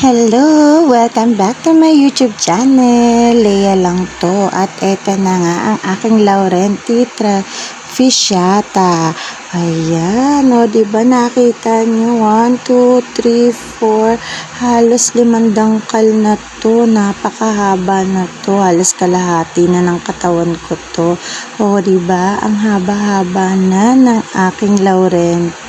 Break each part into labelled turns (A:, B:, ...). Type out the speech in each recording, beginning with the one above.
A: Hello! Welcome back to my YouTube channel. Leia lang to. At eto na nga ang aking Laurentitra Fishata. Ayan, o, di ba nakita nyo? 1, 2, 3, 4. Halos limandang kal na to. Napakahaba na to. Halos kalahati na ng katawan ko to. O, di ba? Ang haba-haba na ng aking Laurenti.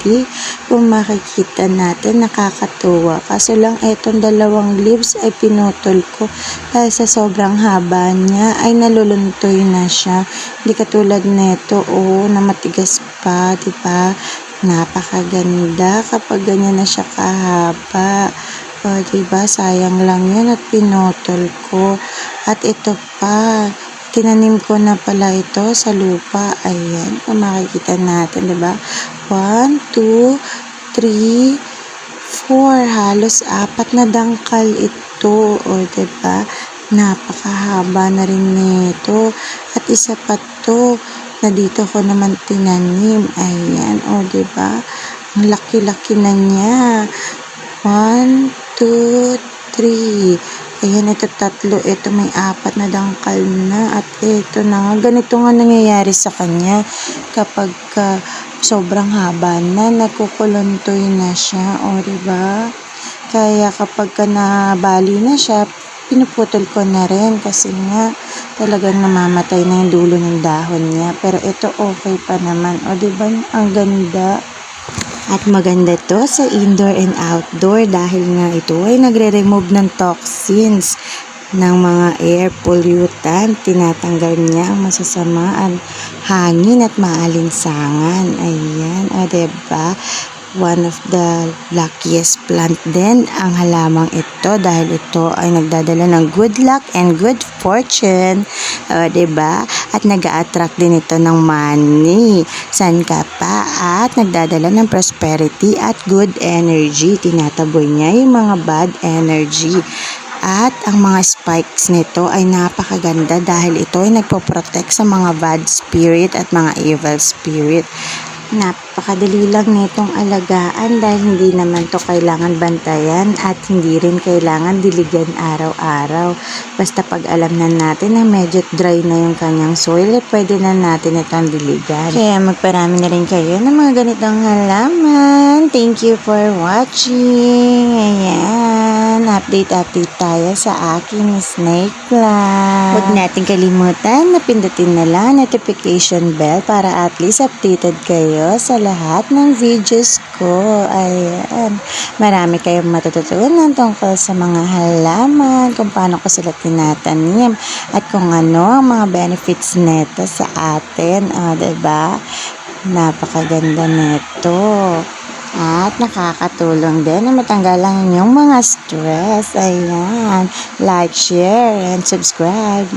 A: Kung makikita natin, nakakatuwa. Kaso lang, etong dalawang leaves ay pinutol ko. Dahil sa sobrang haba niya, ay naluluntoy na siya. Hindi katulad neto, oh, na matigas pa, di ba? Napakaganda kapag ganyan na siya kahaba. O, di ba? Sayang lang yun at pinutol ko. At ito pa, tinanim ko na pala ito sa lupa. Ayan, kung makikita natin, di ba? One, two, three, four. Halos apat na dangkal ito. O, ba? Napakahaba na rin nito. At isa pa to na dito ko naman tinanim. Ayan, o, ba? Ang laki-laki na niya. One, two, three. Ayan, ito tatlo. Ito may apat na dangkal na. At ito na nga. Ganito nga nangyayari sa kanya. Kapag ka sobrang haba na, nagkukuluntoy na siya. O, diba? Kaya kapag ka nabali na siya, pinuputol ko na rin kasi nga talagang namamatay na yung dulo ng dahon niya. Pero ito okay pa naman. O, diba? Ang ganda. At maganda to sa indoor and outdoor dahil nga ito ay nagre-remove ng toxins ng mga air pollutant. Tinatanggal niya ang masasamaan, hangin at maalinsangan. Ayan, o diba? One of the luckiest plant din ang halamang ito dahil ito ay nagdadala ng good luck and good fortune. O, diba? At nag attract din ito ng money. San ka pa? At nagdadala ng prosperity at good energy. Tinataboy niya yung mga bad energy. At ang mga spikes nito ay napakaganda dahil ito ay nagpo-protect sa mga bad spirit at mga evil spirit. Napakadali lang nitong alagaan dahil hindi naman to kailangan bantayan at hindi rin kailangan diligan araw-araw. Basta pag alam na natin na medyo dry na yung kanyang soil, eh, pwede na natin itong diligan. Kaya magparami na rin kayo ng mga ganitong halaman. Thank you for watching. Ayan, update-update tayo sa aking snake plant. Huwag natin kalimutan na pindutin na lang notification bell para at least updated kayo sa lahat ng videos ko. Ayan. Marami kayong matututunan tungkol sa mga halaman, kung paano ko sila tinatanim, at kung ano ang mga benefits neto sa atin. O, diba? Napakaganda neto. At nakakatulong din na matanggalan yung mga stress. Ayan. Like, share, and subscribe.